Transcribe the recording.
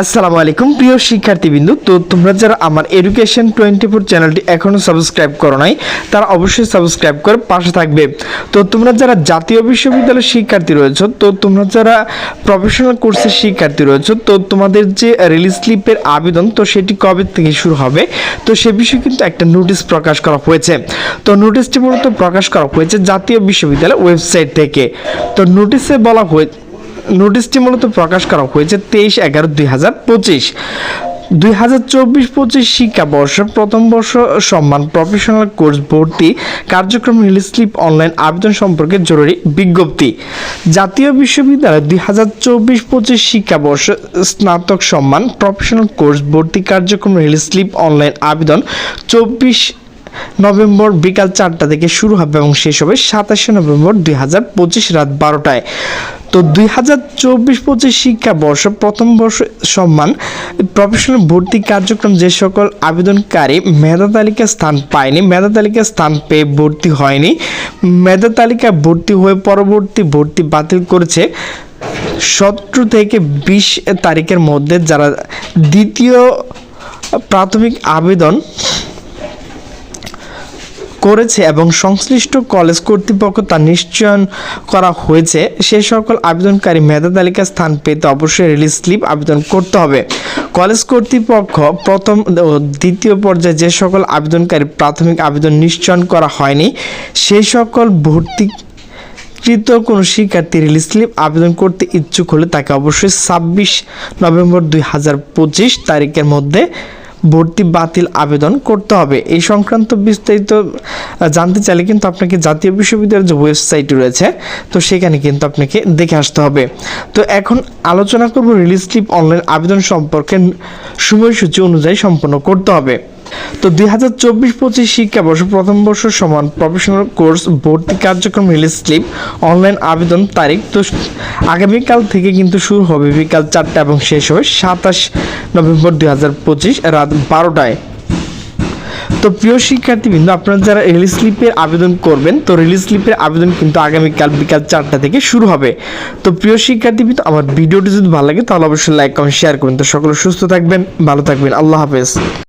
আসসালামু আলাইকুম, প্রিয় শিক্ষার্থীবৃন্দু। তো তোমরা যারা আমার এডুকেশন টোয়েন্টি ফোর চ্যানেলটি এখনও সাবস্ক্রাইব করো নাই, তারা অবশ্যই সাবস্ক্রাইব করে পাশে থাকবে। তো তোমরা যারা জাতীয় বিশ্ববিদ্যালয়ের শিক্ষার্থী রয়েছো, তো তোমরা যারা প্রফেশনাল কোর্সের শিক্ষার্থী রয়েছো, তো তোমাদের যে রিলিজ স্লিপের আবেদন, তো সেটি কবে থেকে শুরু হবে? তো সে বিষয়ে কিন্তু একটা নোটিশ প্রকাশ করা হয়েছে। তো নোটিশটি মূলত প্রকাশ করা হয়েছে জাতীয় বিশ্ববিদ্যালয়ের ওয়েবসাইট থেকে। তো নোটিশে বলা হয়েছে নোটিশটি মূলত প্রকাশ করা হয়েছে তেইশ এগারো দুই হাজার পঁচিশ। দুই হাজার চব্বিশ পঁচিশ শিক্ষাবর্ষ প্রথম বর্ষ সম্মান প্রফেশনাল কোর্স ভর্তি কার্যক্রম রিলিজ স্লিপ অনলাইন আবেদন সম্পর্কে জরুরি বিজ্ঞপ্তি। জাতীয় বিশ্ববিদ্যালয় দুই হাজার চব্বিশ পঁচিশ শিক্ষাবর্ষ স্নাতক সম্মান প্রফেশনাল কোর্স ভর্তি কার্যক্রম রিলিজ স্লিপ অনলাইন আবেদন চব্বিশ নভেম্বর বিকাল চারটা থেকে শুরু হবে এবং শেষ হবে সাতাশে নভেম্বর দুই হাজার পঁচিশ রাত বারোটায়। তো দুই হাজার চব্বিশ পঁচিশ শিক্ষাবর্ষ প্রথম বর্ষ সম্মান, প্রফেশনাল ভর্তি কার্যক্রম যে সকল আবেদনকারী মেধা তালিকায় স্থান পায়নি, মেধা তালিকায় স্থান পেয়ে ভর্তি হয়নি, মেধা তালিকায় ভর্তি হয়ে পরবর্তী ভর্তি বাতিল করেছে সতেরো থেকে বিশ তারিখের মধ্যে যারা দ্বিতীয় প্রাথমিক আবেদন করেছে এবং সংশ্লিষ্ট কলেজ কর্তৃপক্ষ তা নিশ্চয়ন করা হয়েছে। সে সকল আবেদনকারী মেধা তালিকায় স্থান পেতে অবশ্যই রিলিজ স্লিপ আবেদন করতে হবে। কলেজ কর্তৃপক্ষ প্রথম ও দ্বিতীয় পর্যায়ে যে সকল আবেদনকারী প্রাথমিক আবেদন নিশ্চয়ন করা হয়নি সেই সকল ভর্তি কৃত কোনো শিক্ষার্থী রিলিজ স্লিপ আবেদন করতে ইচ্ছুক হলে তাকে অবশ্যই ছাব্বিশ নভেম্বর দুই হাজার পঁচিশ তারিখের মধ্যে ভর্তি বাতিল আবেদন করতে হবে। এই সংক্রান্ত বিস্তারিত জানতে চাইলে কিন্তু আপনাকে জাতীয় বিশ্ববিদ্যালয়ের যে ওয়েবসাইট রয়েছে, তো সেখানে কিন্তু আপনাকে দেখে আসতে হবে। তো এখন আলোচনা করব রিলিজ স্লিপ অনলাইন আবেদন সম্পর্কে সময়সূচি অনুযায়ী সম্পন্ন করতে হবে। তো দুই হাজার চব্বিশ পঁচিশ শিক্ষাবর্ষ প্রথম বর্ষ সমান প্রফেশনাল কোর্স ভর্তি কার্যক্রম রিলিজ স্লিপ অনলাইন আবেদন তারিখ। তো আগামীকাল থেকে কিন্তু শুরু হবে, বিকাল চারটা এবং শেষ হবে সাতাশ নভেম্বর দুই হাজার পঁচিশ রাত বারোটায়। তো প্রিয় শিক্ষার্থীবৃন্দ, আপনারা যারা রিলিজ স্লিপের আবেদন করবেন, তো রিলিজ স্লিপের আবেদন কিন্তু আগামীকাল বিকাল চারটা থেকে শুরু হবে। তো প্রিয় শিক্ষার্থীবৃন্দ, আমার ভিডিওটি যদি ভালো লাগে, তাহলে অবশ্যই লাইক কমেন্ট শেয়ার করবেন। তো সকলে সুস্থ থাকবেন, ভালো থাকবেন। আল্লাহ হাফেজ।